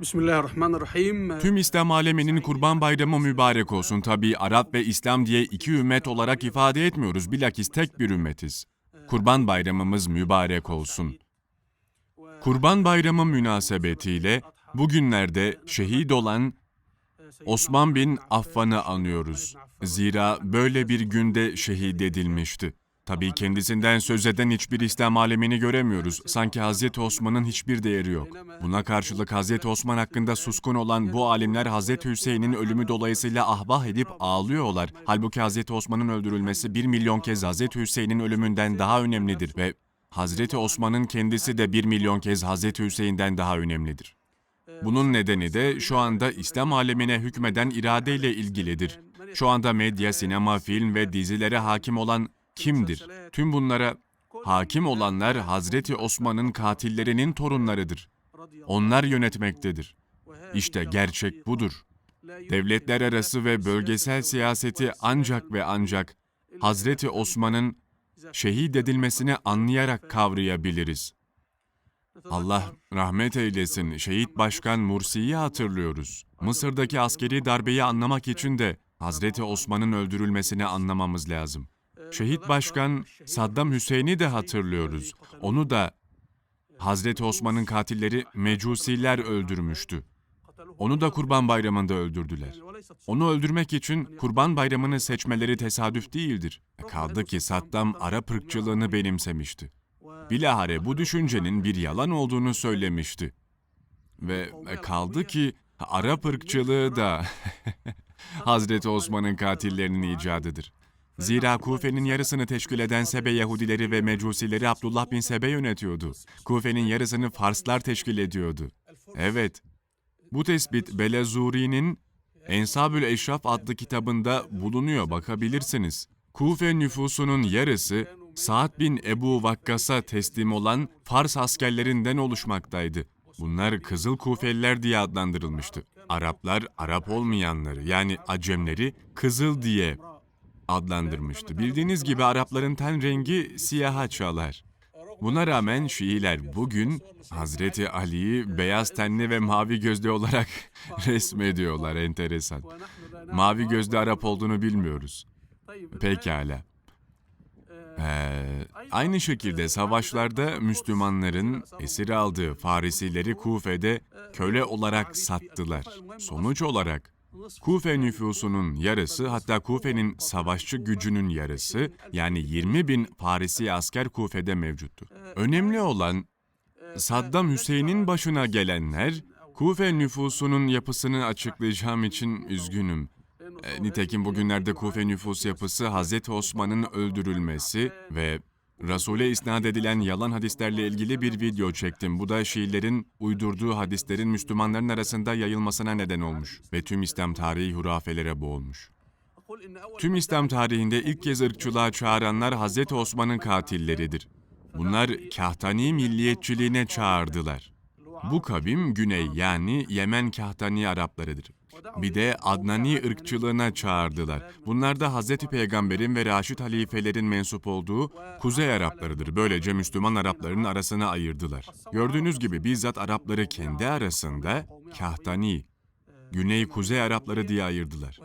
Bismillahirrahmanirrahim. Tüm İslam aleminin Kurban Bayramı mübarek olsun. Tabii Arap ve İslam diye iki ümmet olarak ifade etmiyoruz. Bilakis tek bir ümmetiz. Kurban Bayramımız mübarek olsun. Kurban Bayramı münasebetiyle bugünlerde şehit olan Osman bin Affan'ı anıyoruz. Zira böyle bir günde şehit edilmişti. Tabii kendisinden söz eden hiçbir İslam alemini göremiyoruz. Sanki Hazreti Osman'ın hiçbir değeri yok. Buna karşılık Hazreti Osman hakkında suskun olan bu alimler Hazreti Hüseyin'in ölümü dolayısıyla ahvah edip ağlıyorlar. Halbuki Hazreti Osman'ın öldürülmesi bir milyon kez Hazreti Hüseyin'in ölümünden daha önemlidir ve Hazreti Osman'ın kendisi de bir milyon kez Hazreti Hüseyin'den daha önemlidir. Bunun nedeni de şu anda İslam alemine hükmeden iradeyle ilgilidir. Şu anda medya, sinema, film ve dizilere hakim olan kimdir? Tüm bunlara hakim olanlar Hazreti Osman'ın katillerinin torunlarıdır. Onlar yönetmektedir. İşte gerçek budur. Devletler arası ve bölgesel siyaseti ancak ve ancak Hazreti Osman'ın şehit edilmesini anlayarak kavrayabiliriz. Allah rahmet eylesin. Şehit Başkan Mursi'yi hatırlıyoruz. Mısır'daki askeri darbeyi anlamak için de Hazreti Osman'ın öldürülmesini anlamamız lazım. Şehit Başkan Saddam Hüseyin'i de hatırlıyoruz. Onu da Hazreti Osman'ın katilleri Mecusiler öldürmüştü. Onu da Kurban Bayramı'nda öldürdüler. Onu öldürmek için Kurban Bayramı'nı seçmeleri tesadüf değildir. Kaldı ki Saddam Arap ırkçılığını benimsemişti. Bilahare bu düşüncenin bir yalan olduğunu söylemişti. Ve kaldı ki Arap ırkçılığı da Hazreti Osman'ın katillerinin icadıdır. Zira Kufe'nin yarısını teşkil eden Sebe Yahudileri ve Mecusileri Abdullah bin Sebe yönetiyordu. Kufe'nin yarısını Farslar teşkil ediyordu. Evet, bu tespit Belezuri'nin Ensabül Eşraf adlı kitabında bulunuyor, bakabilirsiniz. Kufe nüfusunun yarısı Sa'd bin Ebu Vakkas'a teslim olan Fars askerlerinden oluşmaktaydı. Bunlar Kızıl Kufeliler diye adlandırılmıştı. Araplar, Arap olmayanları yani Acemleri Kızıl diye adlandırmıştı. Bildiğiniz gibi Arapların ten rengi siyaha çalar. Buna rağmen Şiiler bugün Hazreti Ali'yi beyaz tenli ve mavi gözlü olarak resmediyorlar enteresan. Mavi gözlü Arap olduğunu bilmiyoruz. Pekala. Ee, aynı şekilde savaşlarda Müslümanların esir aldığı Farisileri Kufe'de köle olarak sattılar. Sonuç olarak Kufe nüfusunun yarısı hatta Kufe'nin savaşçı gücünün yarısı yani 20 bin Farisi asker Kufe'de mevcuttu. Önemli olan Saddam Hüseyin'in başına gelenler Kufe nüfusunun yapısını açıklayacağım için üzgünüm. E, nitekim bugünlerde Kufe nüfus yapısı Hazreti Osman'ın öldürülmesi ve Resul'e isnat edilen yalan hadislerle ilgili bir video çektim. Bu da Şiilerin uydurduğu hadislerin Müslümanların arasında yayılmasına neden olmuş ve tüm İslam tarihi hurafelere boğulmuş. Tüm İslam tarihinde ilk kez ırkçılığa çağıranlar Hazreti Osman'ın katilleridir. Bunlar kahtani milliyetçiliğine çağırdılar. Bu kavim Güney yani Yemen kahtani Araplarıdır. Bir de Adnani ırkçılığına çağırdılar. Bunlar da Hazreti Peygamber'in ve Raşid halifelerin mensup olduğu Kuzey Araplarıdır. Böylece Müslüman Arapların arasına ayırdılar. Gördüğünüz gibi bizzat Arapları kendi arasında Kahtani, Güney-Kuzey Arapları diye ayırdılar.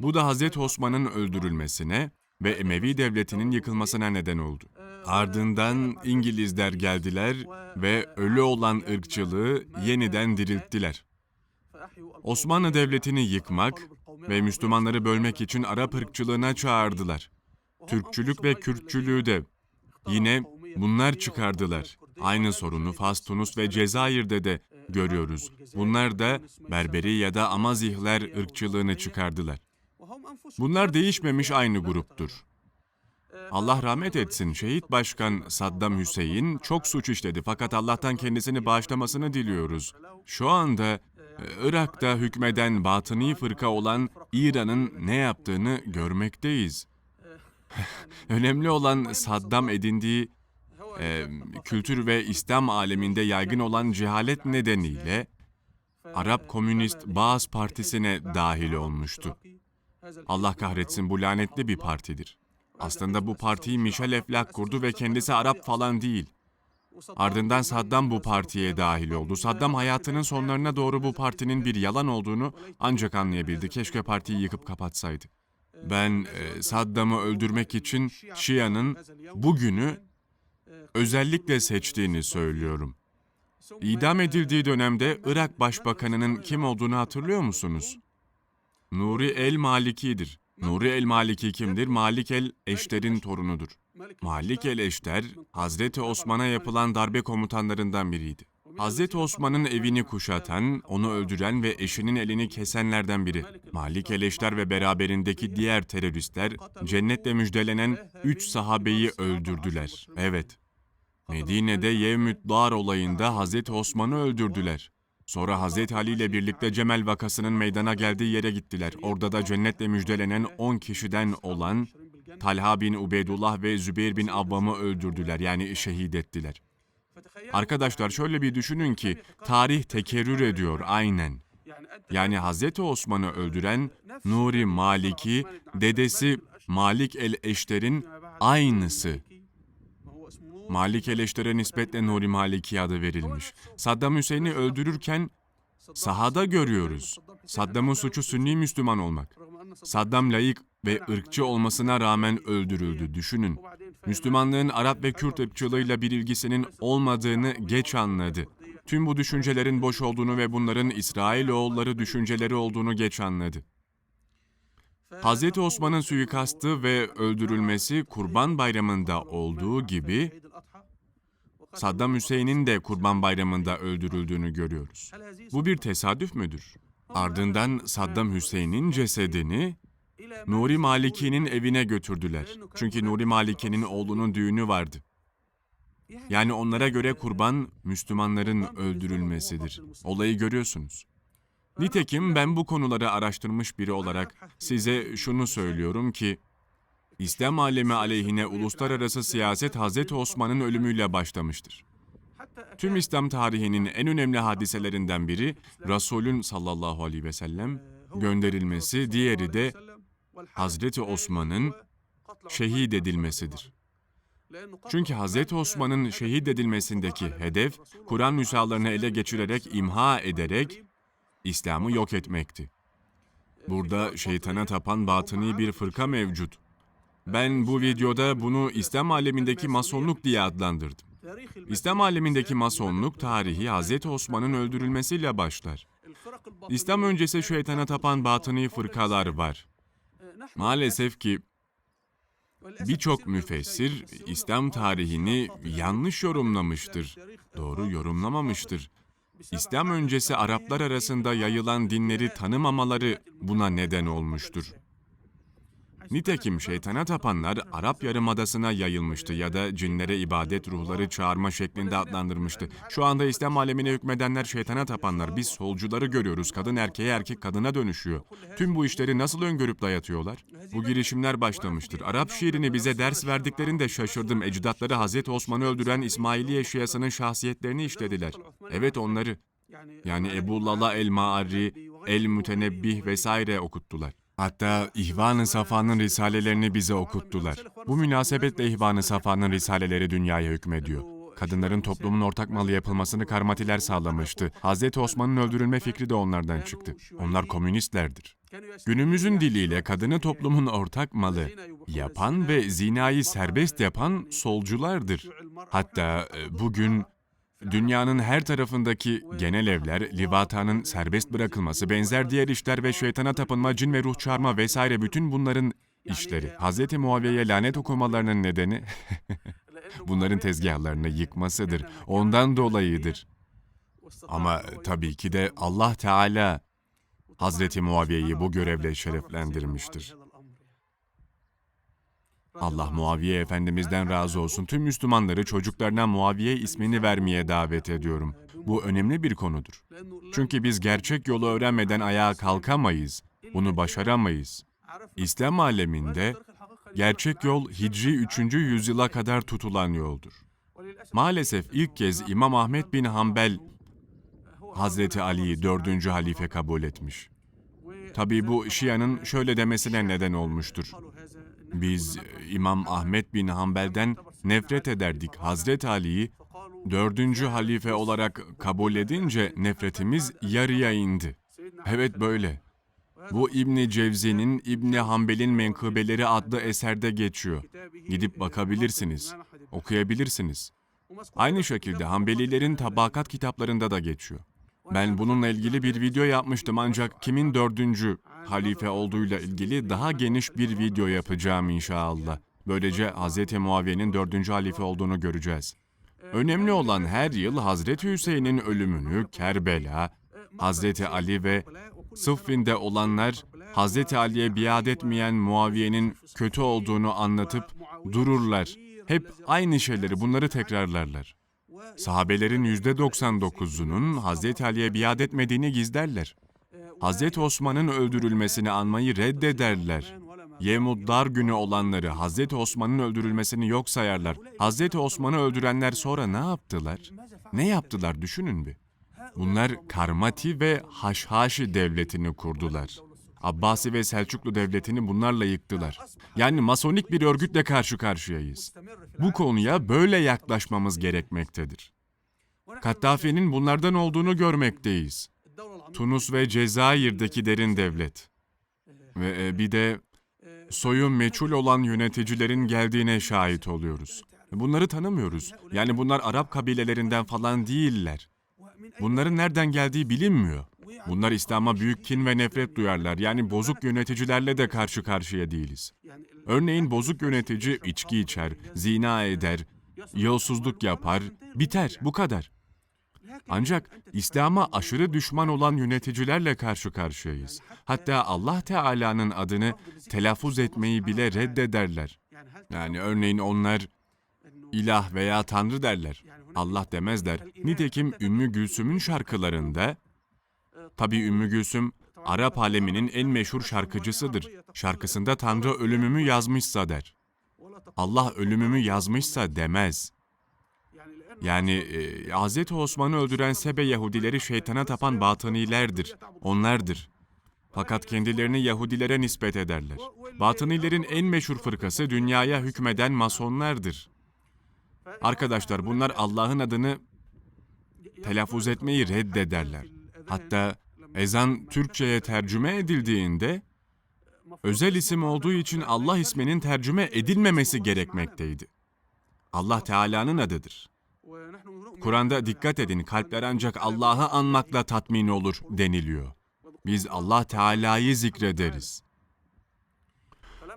Bu da Hazreti Osman'ın öldürülmesine ve Emevi devletinin yıkılmasına neden oldu. Ardından İngilizler geldiler ve ölü olan ırkçılığı yeniden dirilttiler. Osmanlı Devleti'ni yıkmak ve Müslümanları bölmek için Arap ırkçılığına çağırdılar. Türkçülük ve Kürtçülüğü de yine bunlar çıkardılar. Aynı sorunu Fas, Tunus ve Cezayir'de de görüyoruz. Bunlar da Berberi ya da Amazihler ırkçılığını çıkardılar. Bunlar değişmemiş aynı gruptur. Allah rahmet etsin. Şehit Başkan Saddam Hüseyin çok suç işledi fakat Allah'tan kendisini bağışlamasını diliyoruz. Şu anda Irak'ta hükmeden batıni fırka olan İran'ın ne yaptığını görmekteyiz. Önemli olan Saddam edindiği e, kültür ve İslam aleminde yaygın olan cehalet nedeniyle Arap Komünist Baas Partisi'ne dahil olmuştu. Allah kahretsin bu lanetli bir partidir. Aslında bu partiyi Michel Eflak kurdu ve kendisi Arap falan değil. Ardından Saddam bu partiye dahil oldu. Saddam hayatının sonlarına doğru bu partinin bir yalan olduğunu ancak anlayabildi. Keşke partiyi yıkıp kapatsaydı. Ben e, Saddam'ı öldürmek için Şia'nın bugünü özellikle seçtiğini söylüyorum. İdam edildiği dönemde Irak Başbakanı'nın kim olduğunu hatırlıyor musunuz? Nuri el Maliki'dir. Nuri el Maliki kimdir? Malik el Eşter'in torunudur. Malik el Eşter, Hazreti Osman'a yapılan darbe komutanlarından biriydi. Hazreti Osman'ın evini kuşatan, onu öldüren ve eşinin elini kesenlerden biri. Malik el Eşter ve beraberindeki diğer teröristler cennetle müjdelenen üç sahabeyi öldürdüler. Evet. Medine'de Yevmüt Dar olayında Hazreti Osman'ı öldürdüler. Sonra Hazreti Ali ile birlikte Cemel vakasının meydana geldiği yere gittiler. Orada da cennetle müjdelenen 10 kişiden olan Talha bin Ubeydullah ve Zübeyir bin Avvam'ı öldürdüler. Yani şehit ettiler. Arkadaşlar şöyle bir düşünün ki tarih tekerrür ediyor aynen. Yani Hazreti Osman'ı öldüren Nuri Maliki, dedesi Malik el-Eşter'in aynısı. Malik el-Eşter'e nispetle Nuri Maliki adı verilmiş. Saddam Hüseyin'i öldürürken sahada görüyoruz. Saddam'ın suçu Sünni Müslüman olmak. Saddam layık ve ırkçı olmasına rağmen öldürüldü. Düşünün. Müslümanlığın Arap ve Kürt ırkçılığıyla bir ilgisinin olmadığını geç anladı. Tüm bu düşüncelerin boş olduğunu ve bunların İsrailoğulları düşünceleri olduğunu geç anladı. Hz. Osman'ın suikastı ve öldürülmesi Kurban Bayramı'nda olduğu gibi Saddam Hüseyin'in de Kurban Bayramı'nda öldürüldüğünü görüyoruz. Bu bir tesadüf müdür? Ardından Saddam Hüseyin'in cesedini Nuri Maliki'nin evine götürdüler. Çünkü Nuri Maliki'nin oğlunun düğünü vardı. Yani onlara göre kurban Müslümanların öldürülmesidir. Olayı görüyorsunuz. Nitekim ben bu konuları araştırmış biri olarak size şunu söylüyorum ki İslam alemi aleyhine uluslararası siyaset Hazreti Osman'ın ölümüyle başlamıştır. Tüm İslam tarihinin en önemli hadiselerinden biri Resulün sallallahu aleyhi ve sellem gönderilmesi, diğeri de Hazreti Osman'ın şehit edilmesidir. Çünkü Hazreti Osman'ın şehit edilmesindeki hedef, Kur'an nüshalarını ele geçirerek, imha ederek İslam'ı yok etmekti. Burada şeytana tapan batıni bir fırka mevcut. Ben bu videoda bunu İslam alemindeki masonluk diye adlandırdım. İslam alemindeki masonluk tarihi Hazreti Osman'ın öldürülmesiyle başlar. İslam öncesi şeytana tapan batıni fırkalar var. Maalesef ki birçok müfessir İslam tarihini yanlış yorumlamıştır. Doğru yorumlamamıştır. İslam öncesi Araplar arasında yayılan dinleri tanımamaları buna neden olmuştur. Nitekim şeytana tapanlar Arap Yarımadası'na yayılmıştı ya da cinlere ibadet ruhları çağırma şeklinde adlandırmıştı. Şu anda İslam alemine hükmedenler şeytana tapanlar. Biz solcuları görüyoruz. Kadın erkeğe erkek kadına dönüşüyor. Tüm bu işleri nasıl öngörüp dayatıyorlar? Bu girişimler başlamıştır. Arap şiirini bize ders verdiklerinde şaşırdım. Ecdatları Hazreti Osman'ı öldüren İsmaili Şiasının şahsiyetlerini işlediler. Evet onları. Yani Ebu Lala el-Ma'arri, el-Mütenebbih vesaire okuttular. Hatta İhvan-ı Safa'nın risalelerini bize okuttular. Bu münasebetle İhvan-ı Safa'nın risaleleri dünyaya hükmediyor. Kadınların toplumun ortak malı yapılmasını karmatiler sağlamıştı. Hazreti Osman'ın öldürülme fikri de onlardan çıktı. Onlar komünistlerdir. Günümüzün diliyle kadını toplumun ortak malı yapan ve zinayı serbest yapan solculardır. Hatta e, bugün Dünyanın her tarafındaki genel evler, livatanın serbest bırakılması, benzer diğer işler ve şeytana tapınma, cin ve ruh çağırma vesaire bütün bunların işleri. Hz. Muaviye'ye lanet okumalarının nedeni bunların tezgahlarını yıkmasıdır. Ondan dolayıdır. Ama tabii ki de Allah Teala Hazreti Muaviye'yi bu görevle şereflendirmiştir. Allah Muaviye Efendimiz'den razı olsun. Tüm Müslümanları çocuklarına Muaviye ismini vermeye davet ediyorum. Bu önemli bir konudur. Çünkü biz gerçek yolu öğrenmeden ayağa kalkamayız. Bunu başaramayız. İslam aleminde gerçek yol Hicri 3. yüzyıla kadar tutulan yoldur. Maalesef ilk kez İmam Ahmet bin Hanbel Hazreti Ali'yi dördüncü halife kabul etmiş. Tabii bu Şia'nın şöyle demesine neden olmuştur. Biz İmam Ahmet bin Hanbel'den nefret ederdik. Hazreti Ali'yi dördüncü halife olarak kabul edince nefretimiz yarıya indi. Evet böyle. Bu İbni Cevzi'nin İbni Hanbel'in Menkıbeleri adlı eserde geçiyor. Gidip bakabilirsiniz, okuyabilirsiniz. Aynı şekilde Hanbelilerin tabakat kitaplarında da geçiyor. Ben bununla ilgili bir video yapmıştım ancak kimin dördüncü halife olduğuyla ilgili daha geniş bir video yapacağım inşallah. Böylece Hz. Muaviye'nin dördüncü halife olduğunu göreceğiz. Önemli olan her yıl Hazreti Hüseyin'in ölümünü Kerbela, Hazreti Ali ve Sıffin'de olanlar Hazreti Ali'ye biat etmeyen Muaviye'nin kötü olduğunu anlatıp dururlar. Hep aynı şeyleri bunları tekrarlarlar. Sahabelerin %99'unun Hazreti Ali'ye biat etmediğini gizlerler. Hazreti Osman'ın öldürülmesini anmayı reddederler. Yemuddar günü olanları Hazreti Osman'ın öldürülmesini yok sayarlar. Hazreti Osman'ı öldürenler sonra ne yaptılar? Ne yaptılar düşünün bir. Bunlar Karmati ve Haşhaşi devletini kurdular. Abbasi ve Selçuklu devletini bunlarla yıktılar. Yani masonik bir örgütle karşı karşıyayız. Bu konuya böyle yaklaşmamız gerekmektedir. Kaddafi'nin bunlardan olduğunu görmekteyiz. Tunus ve Cezayir'deki derin devlet. Ve e, bir de soyu meçhul olan yöneticilerin geldiğine şahit oluyoruz. Bunları tanımıyoruz. Yani bunlar Arap kabilelerinden falan değiller. Bunların nereden geldiği bilinmiyor. Bunlar İslam'a büyük kin ve nefret duyarlar. Yani bozuk yöneticilerle de karşı karşıya değiliz. Örneğin bozuk yönetici içki içer, zina eder, yolsuzluk yapar, biter, bu kadar. Ancak İslam'a aşırı düşman olan yöneticilerle karşı karşıyayız. Hatta Allah Teala'nın adını telaffuz etmeyi bile reddederler. Yani örneğin onlar ilah veya tanrı derler. Allah demezler. Nitekim Ümmü Gülsüm'ün şarkılarında, tabi Ümmü Gülsüm Arap aleminin en meşhur şarkıcısıdır. Şarkısında Tanrı ölümümü yazmışsa der. Allah ölümümü yazmışsa demez. Yani e, Hz. Osman'ı öldüren Sebe Yahudileri şeytana tapan batınilerdir. Onlardır. Fakat kendilerini Yahudilere nispet ederler. Batınilerin en meşhur fırkası dünyaya hükmeden masonlardır. Arkadaşlar bunlar Allah'ın adını telaffuz etmeyi reddederler. Hatta ezan Türkçe'ye tercüme edildiğinde özel isim olduğu için Allah isminin tercüme edilmemesi gerekmekteydi. Allah Teala'nın adıdır. Kur'an'da dikkat edin kalpler ancak Allah'ı anmakla tatmin olur deniliyor. Biz Allah Teala'yı zikrederiz.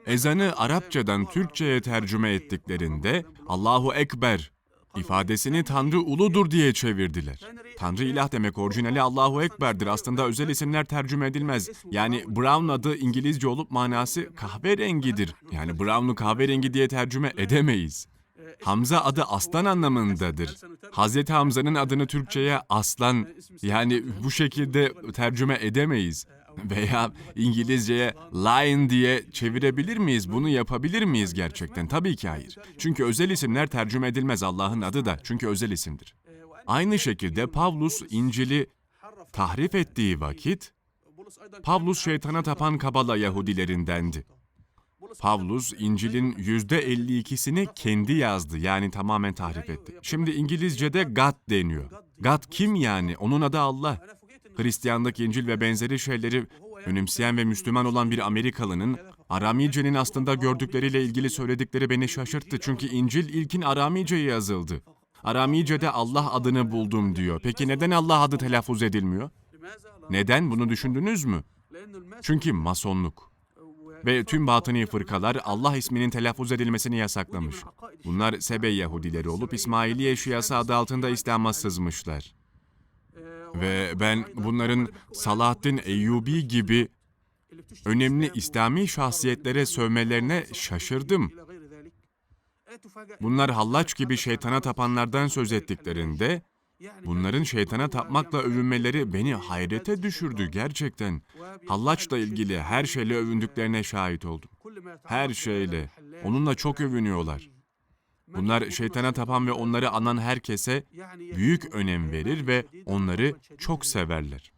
Ezanı Arapçadan Türkçe'ye tercüme ettiklerinde Allahu Ekber ifadesini Tanrı uludur diye çevirdiler. Tanrı ilah demek orijinali Allahu Ekber'dir. Aslında özel isimler tercüme edilmez. Yani Brown adı İngilizce olup manası kahverengidir. Yani Brown'u kahverengi diye tercüme edemeyiz. Hamza adı aslan anlamındadır. Hazreti Hamza'nın adını Türkçe'ye aslan yani bu şekilde tercüme edemeyiz. Veya İngilizceye lion diye çevirebilir miyiz? Bunu yapabilir miyiz gerçekten? Tabii ki hayır. Çünkü özel isimler tercüme edilmez Allah'ın adı da. Çünkü özel isimdir. Aynı şekilde Pavlus İncil'i tahrif ettiği vakit Pavlus şeytana tapan Kabala Yahudilerindendi. Pavlus İncil'in yüzde 52'sini kendi yazdı yani tamamen tahrif etti. Şimdi İngilizce'de God deniyor. God kim yani? Onun adı Allah. Hristiyanlık, İncil ve benzeri şeyleri önümseyen ve Müslüman olan bir Amerikalının Aramice'nin aslında gördükleriyle ilgili söyledikleri beni şaşırttı. Çünkü İncil ilkin Aramice'ye yazıldı. Aramice'de Allah adını buldum diyor. Peki neden Allah adı telaffuz edilmiyor? Neden? Bunu düşündünüz mü? Çünkü masonluk. Ve tüm batıni fırkalar Allah isminin telaffuz edilmesini yasaklamış. Bunlar Sebe Yahudileri olup İsmailiye Şiası adı altında İslam'a sızmışlar. Ve ben bunların Salahaddin Eyyubi gibi önemli İslami şahsiyetlere sövmelerine şaşırdım. Bunlar hallaç gibi şeytana tapanlardan söz ettiklerinde bunların şeytana tapmakla övünmeleri beni hayrete düşürdü gerçekten. Hallaçla ilgili her şeyle övündüklerine şahit oldum. Her şeyle. Onunla çok övünüyorlar. Bunlar şeytana tapan ve onları anan herkese büyük önem verir ve onları çok severler.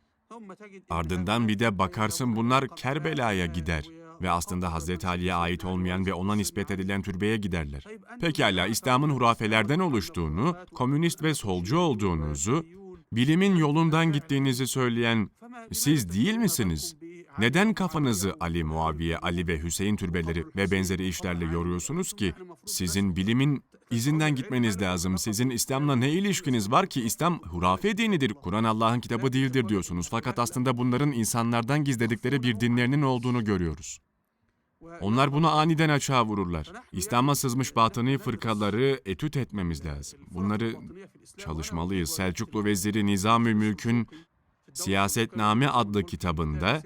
Ardından bir de bakarsın bunlar Kerbela'ya gider. ve aslında Hazreti Ali'ye ait olmayan ve ona nispet edilen türbeye giderler. Pekala, İslam'ın hurafelerden oluştuğunu, komünist ve solcu olduğunuzu, bilimin yolundan gittiğinizi söyleyen siz değil misiniz? Neden kafanızı Ali, Muaviye, Ali ve Hüseyin türbeleri ve benzeri işlerle yoruyorsunuz ki? Sizin bilimin izinden gitmeniz lazım. Sizin İslam'la ne ilişkiniz var ki? İslam hurafe dinidir. Kur'an Allah'ın kitabı değildir diyorsunuz. Fakat aslında bunların insanlardan gizledikleri bir dinlerinin olduğunu görüyoruz. Onlar bunu aniden açığa vururlar. İslam'a sızmış batıni fırkaları etüt etmemiz lazım. Bunları çalışmalıyız. Selçuklu Veziri Nizamül Mülk'ün Siyasetname adlı kitabında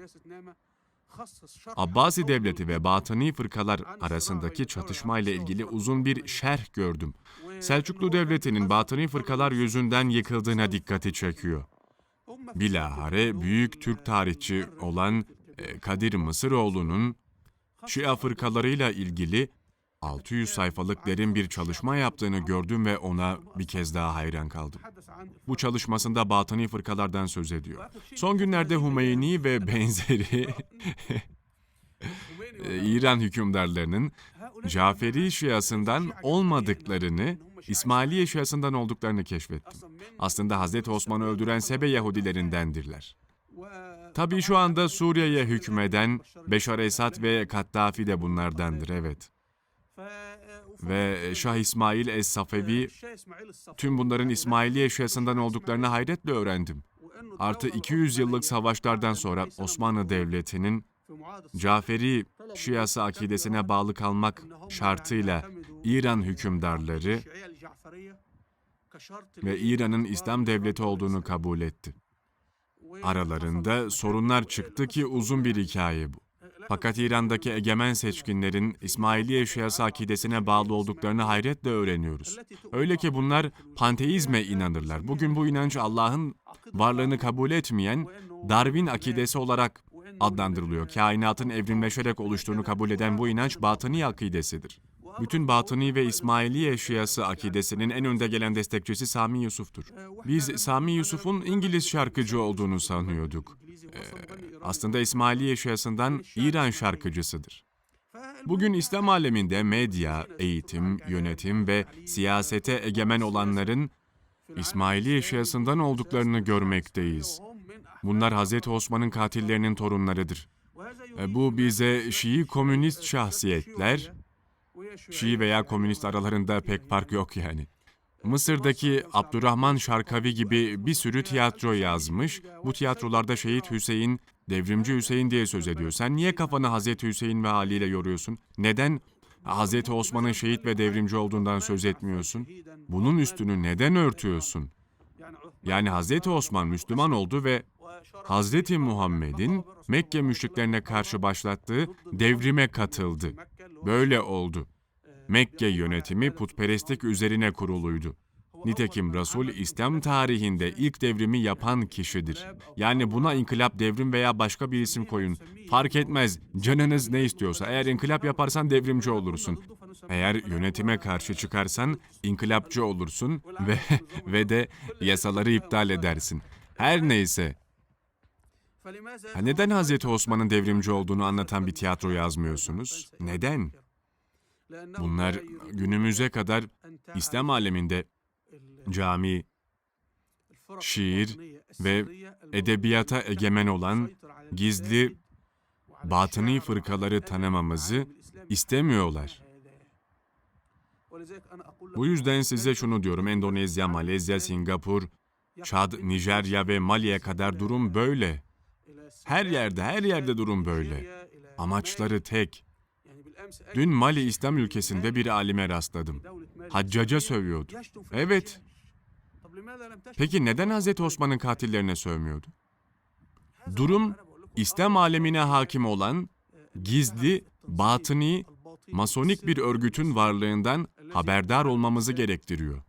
Abbasi Devleti ve Batıni fırkalar arasındaki çatışmayla ilgili uzun bir şerh gördüm. Selçuklu Devleti'nin Batıni fırkalar yüzünden yıkıldığına dikkati çekiyor. Bilahare büyük Türk tarihçi olan e, Kadir Mısıroğlu'nun Şia fırkalarıyla ilgili 600 sayfalık derin bir çalışma yaptığını gördüm ve ona bir kez daha hayran kaldım. Bu çalışmasında batıni fırkalardan söz ediyor. Son günlerde Hümeyni ve benzeri İran hükümdarlarının Caferi Şiasından olmadıklarını, İsmailiye Şiasından olduklarını keşfettim. Aslında Hazreti Osman'ı öldüren Sebe Yahudilerindendirler. Tabii şu anda Suriye'ye hükmeden Beşar Esad ve Kaddafi de bunlardandır, evet. Ve Şah İsmail Es-Safevi, tüm bunların İsmailiye Şiasından olduklarını hayretle öğrendim. Artı 200 yıllık savaşlardan sonra Osmanlı Devleti'nin Caferi Şiası akidesine bağlı kalmak şartıyla İran hükümdarları ve İran'ın İslam devleti olduğunu kabul etti. Aralarında sorunlar çıktı ki uzun bir hikaye bu. Fakat İran'daki egemen seçkinlerin İsmailiye Şiası akidesine bağlı olduklarını hayretle öğreniyoruz. Öyle ki bunlar panteizme inanırlar. Bugün bu inanç Allah'ın varlığını kabul etmeyen Darwin akidesi olarak adlandırılıyor. Kainatın evrimleşerek oluştuğunu kabul eden bu inanç batıni akidesidir. Bütün Batıni ve İsmailiye Şiası akidesinin en önde gelen destekçisi Sami Yusuf'tur. Biz Sami Yusuf'un İngiliz şarkıcı olduğunu sanıyorduk. Aslında İsmailiye Şiasından İran şarkıcısıdır. Bugün İslam aleminde medya, eğitim, yönetim ve siyasete egemen olanların İsmailiye Şiasından olduklarını görmekteyiz. Bunlar Hz. Osman'ın katillerinin torunlarıdır. E, Bu bize Şii komünist şahsiyetler, Şii veya komünist aralarında pek fark yok yani. Mısır'daki Abdurrahman Şarkavi gibi bir sürü tiyatro yazmış. Bu tiyatrolarda Şehit Hüseyin, Devrimci Hüseyin diye söz ediyor. Sen niye kafanı Hazreti Hüseyin ve Ali ile yoruyorsun? Neden Hazreti Osman'ın şehit ve devrimci olduğundan söz etmiyorsun? Bunun üstünü neden örtüyorsun? Yani Hazreti Osman Müslüman oldu ve Hazreti Muhammed'in Mekke müşriklerine karşı başlattığı devrime katıldı. Böyle oldu. Mekke yönetimi putperestlik üzerine kuruluydu. Nitekim Resul İslam tarihinde ilk devrimi yapan kişidir. Yani buna inkılap, devrim veya başka bir isim koyun. Fark etmez. Canınız ne istiyorsa. Eğer inkılap yaparsan devrimci olursun. Eğer yönetime karşı çıkarsan inkılapçı olursun ve ve de yasaları iptal edersin. Her neyse. Ha neden Hazreti Osman'ın devrimci olduğunu anlatan bir tiyatro yazmıyorsunuz? Neden? Bunlar günümüze kadar İslam aleminde cami, şiir ve edebiyata egemen olan gizli batıni fırkaları tanımamızı istemiyorlar. Bu yüzden size şunu diyorum, Endonezya, Malezya, Singapur, Çad, Nijerya ve Mali'ye kadar durum böyle. Her yerde, her yerde durum böyle. Amaçları tek. Dün Mali İslam ülkesinde bir alime rastladım. Haccaca sövüyordu. Evet. Peki neden Hazreti Osman'ın katillerine sövmüyordu? Durum İslam alemine hakim olan gizli, batıni, masonik bir örgütün varlığından haberdar olmamızı gerektiriyor.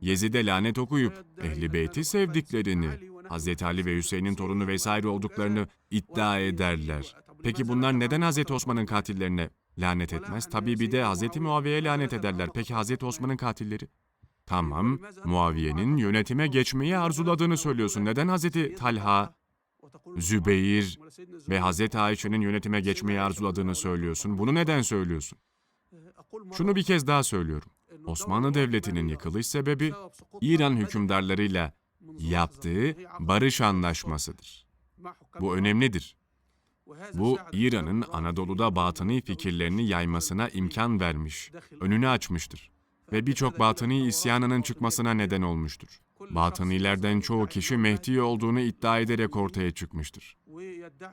Yezid'e lanet okuyup Ehli Beyt'i sevdiklerini, Hazreti Ali ve Hüseyin'in torunu vesaire olduklarını iddia ederler. Peki bunlar neden Hazreti Osman'ın katillerine lanet etmez? Tabii bir de Hazreti Muaviye'ye lanet ederler. Peki Hazreti Osman'ın katilleri? Tamam, Muaviye'nin yönetime geçmeyi arzuladığını söylüyorsun. Neden Hazreti Talha, Zübeyir ve Hazreti Ayşe'nin yönetime geçmeyi arzuladığını söylüyorsun. Bunu neden söylüyorsun? Şunu bir kez daha söylüyorum. Osmanlı Devleti'nin yıkılış sebebi İran hükümdarlarıyla yaptığı barış anlaşmasıdır. Bu önemlidir. Bu İran'ın Anadolu'da batıni fikirlerini yaymasına imkan vermiş, önünü açmıştır ve birçok batıni isyanının çıkmasına neden olmuştur. Batınilerden çoğu kişi Mehdi olduğunu iddia ederek ortaya çıkmıştır.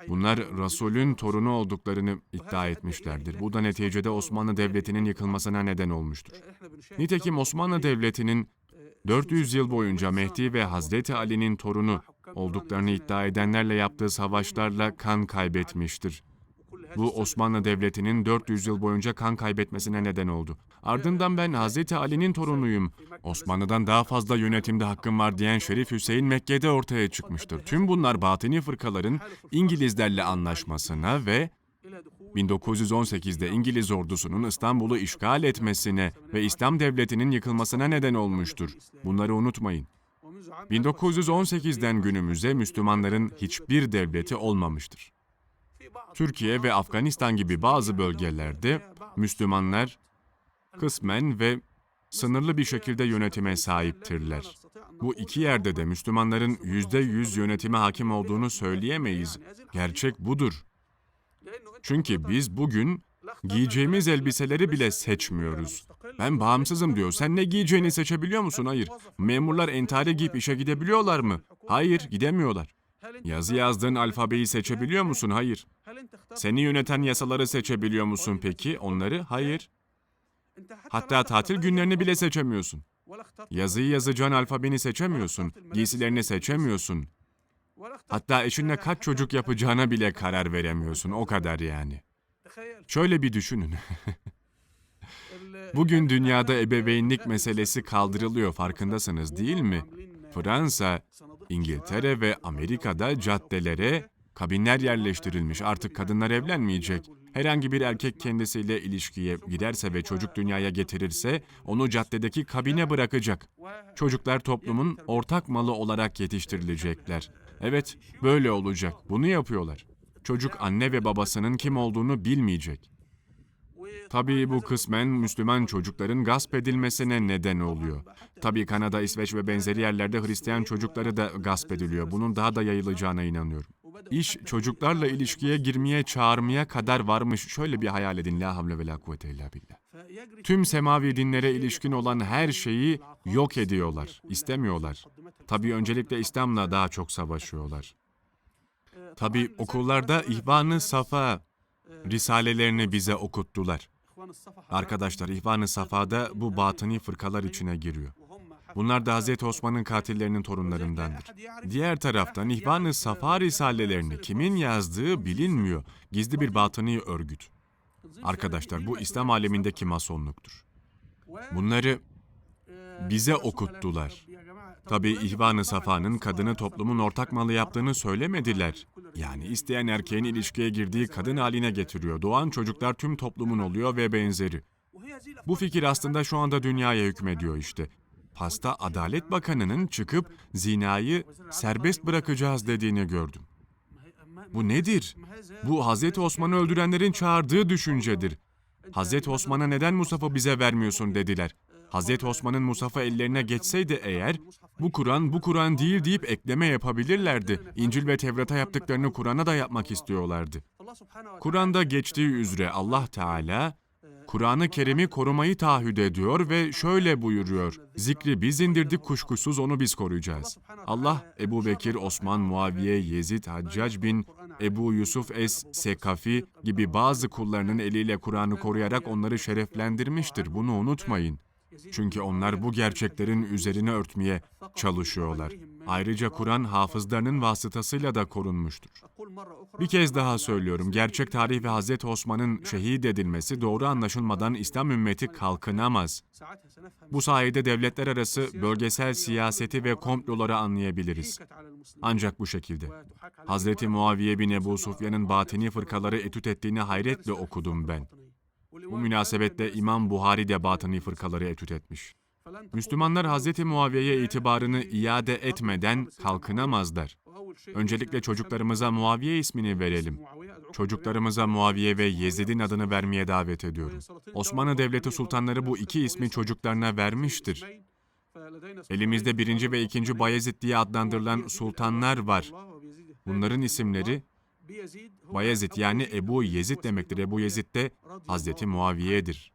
Bunlar Resul'ün torunu olduklarını iddia etmişlerdir. Bu da neticede Osmanlı Devleti'nin yıkılmasına neden olmuştur. Nitekim Osmanlı Devleti'nin 400 yıl boyunca Mehdi ve Hazreti Ali'nin torunu olduklarını iddia edenlerle yaptığı savaşlarla kan kaybetmiştir. Bu Osmanlı Devleti'nin 400 yıl boyunca kan kaybetmesine neden oldu. Ardından ben Hazreti Ali'nin torunuyum. Osmanlı'dan daha fazla yönetimde hakkım var diyen Şerif Hüseyin Mekke'de ortaya çıkmıştır. Tüm bunlar batini fırkaların İngilizlerle anlaşmasına ve 1918'de İngiliz ordusunun İstanbul'u işgal etmesine ve İslam devletinin yıkılmasına neden olmuştur. Bunları unutmayın. 1918'den günümüze Müslümanların hiçbir devleti olmamıştır. Türkiye ve Afganistan gibi bazı bölgelerde Müslümanlar kısmen ve sınırlı bir şekilde yönetime sahiptirler. Bu iki yerde de Müslümanların yüzde yüz yönetime hakim olduğunu söyleyemeyiz. Gerçek budur. Çünkü biz bugün giyeceğimiz elbiseleri bile seçmiyoruz. Ben bağımsızım diyor. Sen ne giyeceğini seçebiliyor musun? Hayır. Memurlar entari giyip işe gidebiliyorlar mı? Hayır, gidemiyorlar. Yazı yazdığın alfabeyi seçebiliyor musun? Hayır. Seni yöneten yasaları seçebiliyor musun peki? Onları? Hayır. Hatta tatil günlerini bile seçemiyorsun. Yazıyı yazacağın alfabeni seçemiyorsun. Giysilerini seçemiyorsun. Hatta eşinle kaç çocuk yapacağına bile karar veremiyorsun. O kadar yani. Şöyle bir düşünün. Bugün dünyada ebeveynlik meselesi kaldırılıyor farkındasınız değil mi? Fransa, İngiltere ve Amerika'da caddelere kabinler yerleştirilmiş. Artık kadınlar evlenmeyecek. Herhangi bir erkek kendisiyle ilişkiye girerse ve çocuk dünyaya getirirse onu caddedeki kabine bırakacak. Çocuklar toplumun ortak malı olarak yetiştirilecekler. Evet, böyle olacak. Bunu yapıyorlar. Çocuk anne ve babasının kim olduğunu bilmeyecek. Tabii bu kısmen Müslüman çocukların gasp edilmesine neden oluyor. Tabii Kanada, İsveç ve benzeri yerlerde Hristiyan çocukları da gasp ediliyor. Bunun daha da yayılacağına inanıyorum. İş çocuklarla ilişkiye girmeye çağırmaya kadar varmış. Şöyle bir hayal edin. La havle ve la kuvvete illa billah. Tüm semavi dinlere ilişkin olan her şeyi yok ediyorlar. istemiyorlar. Tabii öncelikle İslam'la daha çok savaşıyorlar. Tabii okullarda İhvan-ı Safa risalelerini bize okuttular. Arkadaşlar İhvan-ı Safa'da bu batıni fırkalar içine giriyor. Bunlar da Hz. Osman'ın katillerinin torunlarındandır. Diğer taraftan İhvan-ı Safa risalelerini kimin yazdığı bilinmiyor. Gizli bir batıni örgüt. Arkadaşlar bu İslam alemindeki masonluktur. Bunları bize okuttular. Tabii İhvan-ı Safa'nın kadını toplumun ortak malı yaptığını söylemediler. Yani isteyen erkeğin ilişkiye girdiği kadın haline getiriyor. Doğan çocuklar tüm toplumun oluyor ve benzeri. Bu fikir aslında şu anda dünyaya hükmediyor işte. Pasta Adalet Bakanı'nın çıkıp zinayı serbest bırakacağız dediğini gördüm. Bu nedir? Bu Hazreti Osman'ı öldürenlerin çağırdığı düşüncedir. Hazreti Osman'a neden Musaf'ı bize vermiyorsun dediler. Hazreti Osman'ın Musaf'ı ellerine geçseydi eğer, bu Kur'an bu Kur'an değil deyip ekleme yapabilirlerdi. İncil ve Tevrat'a yaptıklarını Kur'an'a da yapmak istiyorlardı. Kur'an'da geçtiği üzere Allah Teala, Kur'an-ı Kerim'i korumayı taahhüt ediyor ve şöyle buyuruyor. Zikri biz indirdik kuşkusuz onu biz koruyacağız. Allah Ebu Bekir, Osman, Muaviye, Yezid, Haccac bin Ebu Yusuf Es-Sekafi gibi bazı kullarının eliyle Kur'an'ı koruyarak onları şereflendirmiştir. Bunu unutmayın. Çünkü onlar bu gerçeklerin üzerine örtmeye çalışıyorlar. Ayrıca Kur'an hafızlarının vasıtasıyla da korunmuştur. Bir kez daha söylüyorum, gerçek tarih ve Hz. Osman'ın şehit edilmesi doğru anlaşılmadan İslam ümmeti kalkınamaz. Bu sayede devletler arası bölgesel siyaseti ve komploları anlayabiliriz. Ancak bu şekilde. Hz. Muaviye bin Ebu Sufyan'ın batini fırkaları etüt ettiğini hayretle okudum ben. Bu münasebetle İmam Buhari de batıni fırkaları etüt etmiş. Müslümanlar Hz. Muaviye'ye itibarını iade etmeden kalkınamazlar. Öncelikle çocuklarımıza Muaviye ismini verelim. Çocuklarımıza Muaviye ve Yezid'in adını vermeye davet ediyorum. Osmanlı Devleti sultanları bu iki ismi çocuklarına vermiştir. Elimizde birinci ve ikinci Bayezid diye adlandırılan sultanlar var. Bunların isimleri Bayezid yani Ebu Yezid demektir. Ebu Yezid de Hazreti Muaviye'dir.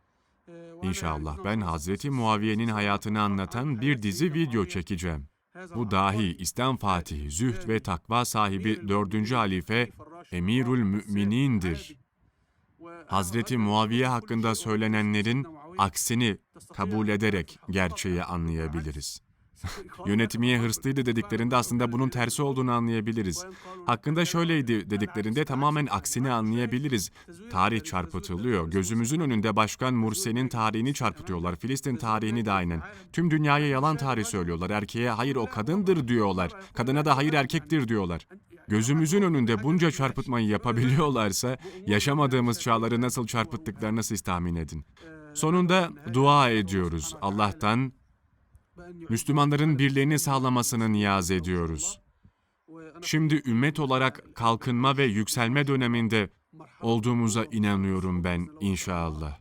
İnşallah ben Hazreti Muaviye'nin hayatını anlatan bir dizi video çekeceğim. Bu dahi İslam Fatihi, zühd ve takva sahibi dördüncü halife Emirül Mü'minindir. Hazreti Muaviye hakkında söylenenlerin aksini kabul ederek gerçeği anlayabiliriz. Yönetmeye hırslıydı dediklerinde aslında bunun tersi olduğunu anlayabiliriz. Hakkında şöyleydi dediklerinde tamamen aksini anlayabiliriz. Tarih çarpıtılıyor. Gözümüzün önünde Başkan Mursi'nin tarihini çarpıtıyorlar. Filistin tarihini de aynen. Tüm dünyaya yalan tarih söylüyorlar. Erkeğe hayır o kadındır diyorlar. Kadına da hayır erkektir diyorlar. Gözümüzün önünde bunca çarpıtmayı yapabiliyorlarsa yaşamadığımız çağları nasıl çarpıttıklarını siz tahmin edin. Sonunda dua ediyoruz. Allah'tan Müslümanların birliğini sağlamasını niyaz ediyoruz. Şimdi ümmet olarak kalkınma ve yükselme döneminde olduğumuza inanıyorum ben inşallah.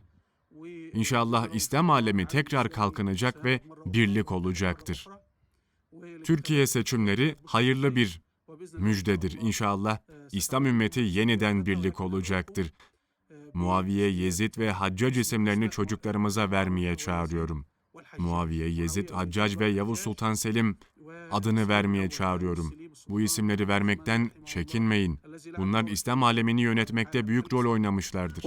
İnşallah İslam alemi tekrar kalkınacak ve birlik olacaktır. Türkiye seçimleri hayırlı bir müjdedir. İnşallah İslam ümmeti yeniden birlik olacaktır. Muaviye, Yezid ve Haccac isimlerini çocuklarımıza vermeye çağırıyorum. Muaviye, Yezid, Haccac ve Yavuz Sultan Selim adını vermeye çağırıyorum. Bu isimleri vermekten çekinmeyin. Bunlar İslam alemini yönetmekte büyük rol oynamışlardır.